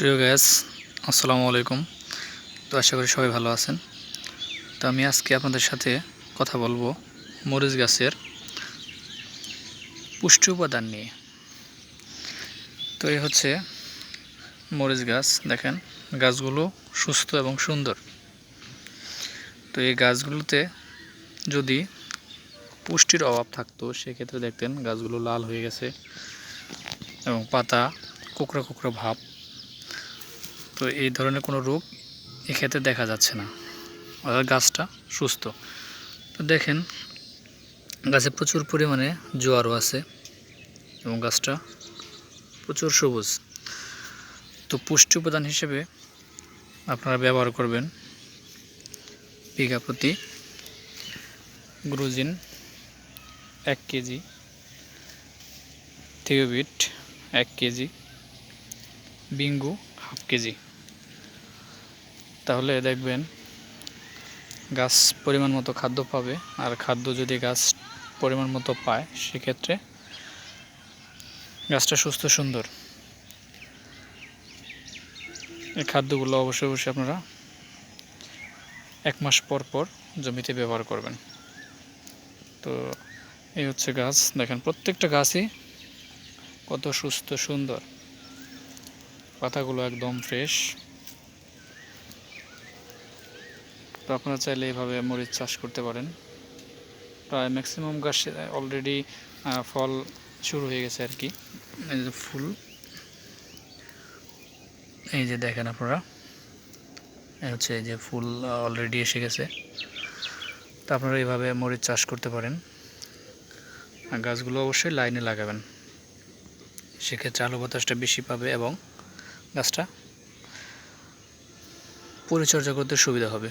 প্রিয় গ্যাস আসসালামু আলাইকুম। তো আশা করি সবাই ভালো আছেন। তো আমি আজকে আপনাদের সাথে কথা বলব মরিচ গাছের পুষ্টি উপাদান নিয়ে। তো এই হচ্ছে মরিচ গাছ, দেখেন, গাছগুলো সুস্থ এবং সুন্দর। তো এই গাছগুলোতে যদি পুষ্টির অভাব থাকতো, সেক্ষেত্রে দেখতেন গাছগুলো লাল হয়ে গেছে এবং পাতা কোকড়া কোকড়া ভাব তো এই ধরনের কোনো রোগ এক্ষেত্রে দেখা যাচ্ছে না। অর্থাৎ গাছটা সুস্থ। তো দেখেন, গাছে প্রচুর পরিমাণে জোয়ারও আছে এবং গাছটা প্রচুর সবুজ। তো পুষ্টি উপাদান হিসেবে আপনারা ব্যবহার করবেন বিঘা প্রতি গ্রুজিন এক কেজি, থিওবিট এক কেজি, বিঙ্গু হাফ কেজি। তাহলে দেখবেন গাছ পরিমাণ মতো খাদ্য পাবে। আর খাদ্য যদি গাছ পরিমাণ মতো পায়, সেক্ষেত্রে গাছটা সুস্থ, সুন্দর। এই খাদ্যগুলো অবশ্যই অবশ্যই আপনারা এক মাস পর পর জমিতে ব্যবহার করবেন। তো এই হচ্ছে গাছ। দেখেন, প্রত্যেকটা গাছই কত সুস্থ, সুন্দর। পাতাগুলো একদম ফ্রেশ তো আপনারা চাইলে এইভাবে মরিচ চাষ করতে পারেন। প্রায় ম্যাক্সিমাম গাছ অলরেডি ফল শুরু হয়ে গেছে আর কি। এই যে ফুল। এই যে দেখেন আপনারা। হচ্ছে এই যে ফুল অলরেডি এসে গেছে। তো আপনারা এইভাবে মরিচ চাষ করতে পারেন। আর গাছগুলো অবশ্যই লাইনে লাগাবেন। সেক্ষেত্রে আলো বাতাসটা বেশি পাবে এবং গাছটা পরিচর্যা করতে সুবিধা হবে।